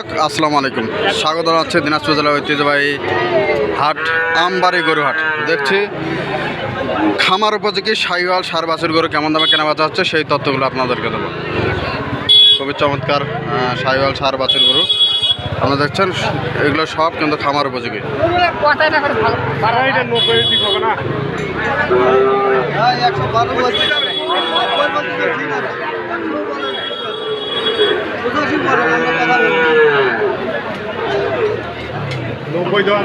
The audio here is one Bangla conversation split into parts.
দর্শক, আসসালামু আলাইকুম। স্বাগত জানাচ্ছি দিনাজপুর জেলার ঐতিহ্যবাহী হাট, আমবাড়ি গরু হাট। দেখছি খামার উপযোগী সাইওয়াল সার বাছুর গরু কেমন দামে কেনা বেচা হচ্ছে, সেই তথ্যগুলো আপনাদেরকে দেবো। খুবই চমৎকার সাইওয়াল সার বাছুর গরু। আপনারা দেখছেন, এগুলো সব কিন্তু খামার উপযোগী। নব্বই দেওয়া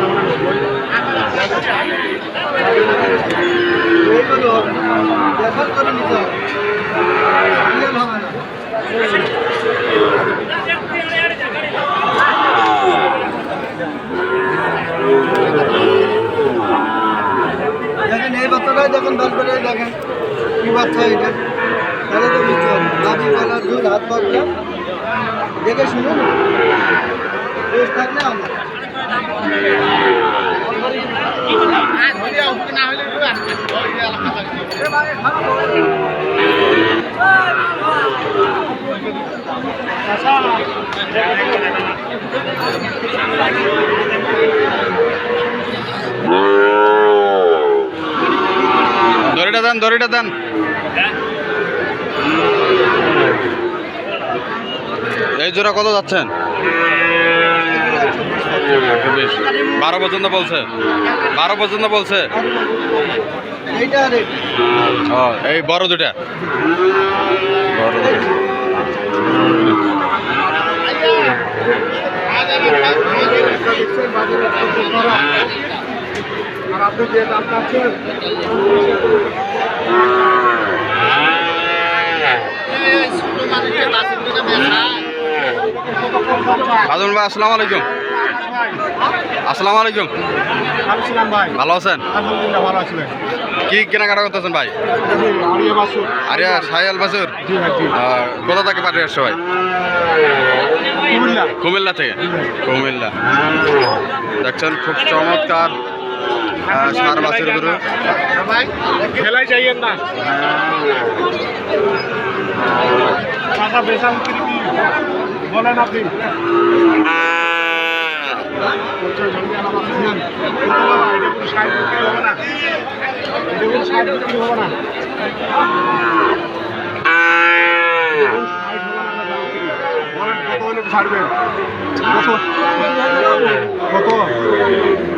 দেখেন, এই বাচ্চাটাই দেখেন, দশ করে দেখেন, কি বাচ্চা এটা। তাহলে তো বুঝতে পারবেন। ঝুল হাত পাকলে দেখে শুনুন। দড়িটা দেন দড়িটা দেন। এই জোড়া কত যাচ্ছেন? বারো পর্যন্ত বলছে। বারো পর্যন্ত বলছে। এই বড় দুটা আপনি যে দাম ভাই আসসালামু আলাইকুম। আসসালামু আলাইকুম। ভাই। ভালো আছেন? কি কেনাকাটা করতেছেন ভাই? আরে সাইয়াল বাসুর? কোথা থেকে পাঠিয়ে আসছো ভাই? কুমিল্লা। থেকে? কুমিল্লা। দেখছেন খুব চমৎকার আহ, সার বাছুর গরু। খেলাই চাইয়েন না। টাকা কি বলেন আপনি ছাড়বেন? কত? কত?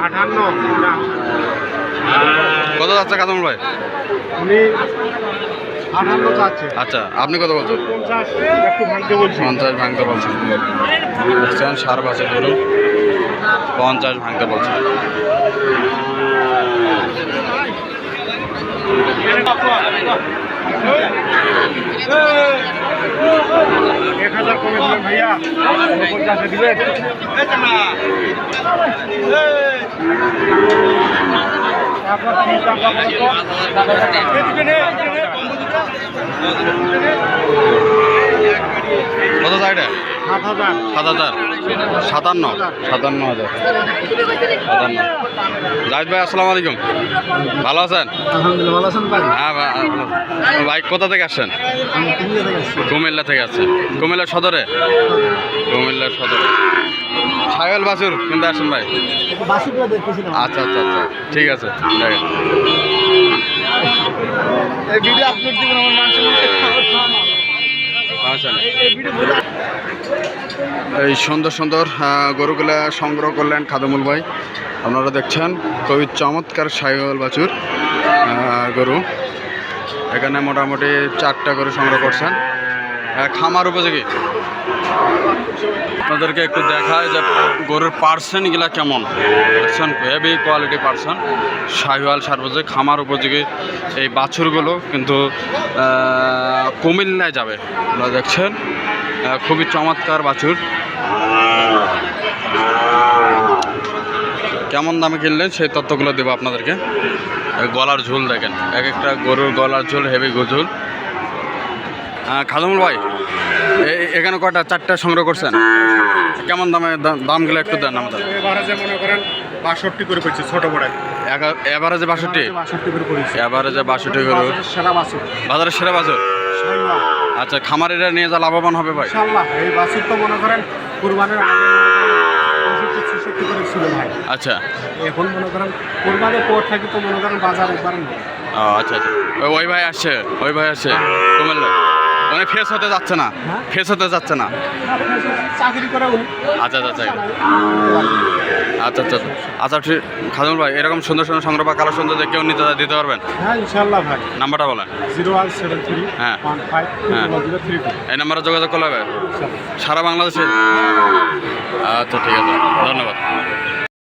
আটান্ন না কত যাচ্ছে কাদম ভাই উনি আচ্ছা আপনি কত বলছেন? পঞ্চাশ ভাঙতে বলছেন। দেখছেন সার বাছুর গরু পঞ্চাশ ভাঙতে বলছেন। এক হাজার কমে ভাইয়া। পঞ্চাশে দিবেন। তারপর কত সাইডে সাত হাজার। সাত হাজার। সাতান্ন। সাতান্ন হাজার। সাতান্ন। জাহিদ ভাই আসসালামু আলাইকুম। ভালো আছেন? হ্যাঁ ভাই। কোথা থেকে আসছেন? কুমিল্লা থেকে আসছি। কুমিল্লা থেকে আসছেন। কুমিল্লা সদরে? কুমিল্লার সদরে। ছাগল বাছুর কিন্তু আসেন ভাই? আচ্ছা আচ্ছা আচ্ছা। ঠিক আছে। এই ভিডিও আপলোড আমার এই সুন্দর সুন্দর গরুগুলা সংগ্রহ করলেন খাদমুল ভাই। আপনারা দেখছেন খুবই চমৎকার সাইগল বাছুর গরু। এখানে মোটামুটি চারটা গরু সংগ্রহ করছেন। খামার উপযোগী। আপনাদেরকে একটু দেখায় যে গরুর পার্সেন্টগুলা কেমন। দেখছেন হেভি কোয়ালিটি পার্সন শাহিওয়াল সার্বজে খামার উপযোগী এই বাছুরগুলো কিন্তু কুমিল্লায় যাবে। আপনারা দেখছেন খুবই চমৎকার বাছুর। কেমন দামে কিনলেন সেই তথ্যগুলো দেবো আপনাদেরকে। গলার ঝুল দেখেন, এক একটা গরুর গলার ঝুল হেভি ঝুল আহ, খাদমুল ভাই এখানে কটা চারটা সংগ্রহ করছেন? কেমন দামে দামগুলো একটু দেন আমাদের। এবারে যে মনে করেন বাষট্টি করে পেয়েছি ছোট বড় এভারেজে বাষট্টি? করে করেছি এভারেজে বাষট্টি গরু সেরা বাছুর। বাজারের সেরা বাজার ইনশাল্লাহ আচ্ছা খামারিরা নিয়ে যা লাভবান হবে ভাই। এই বাছুর তো মনে করেন কোরবানের করে আচ্ছা। এখন মনে করেন কোরবানের পর থাকি তো মনে করেন বাজার একবার আচ্ছা আচ্ছা। ওই- ওই ভাই আসছে ওই ভাই আসছে। কুমিল্লা মানে ফেস হতে যাচ্ছে না। হ্যাঁ? ফেস হতে যাচ্ছে না। উনি আচ্ছা আচ্ছা আচ্ছা। আচ্ছা আচ্ছা আচ্ছা। ঠিক। খাজুল ভাই এরকম সুন্দর সুন্দর সংগ্রহ বা কালো সুন্দর কেউ নিতে দিতে পারবেন? হ্যাঁ ভাই। নাম্বারটা বলেন। জিরো ওয়ান সেভেন থ্রি হ্যাঁ। হ্যাঁ। এই নাম্বারে যোগাযোগ করলে হবে? সারা বাংলাদেশে? আচ্ছা ঠিক আছে। ধন্যবাদ।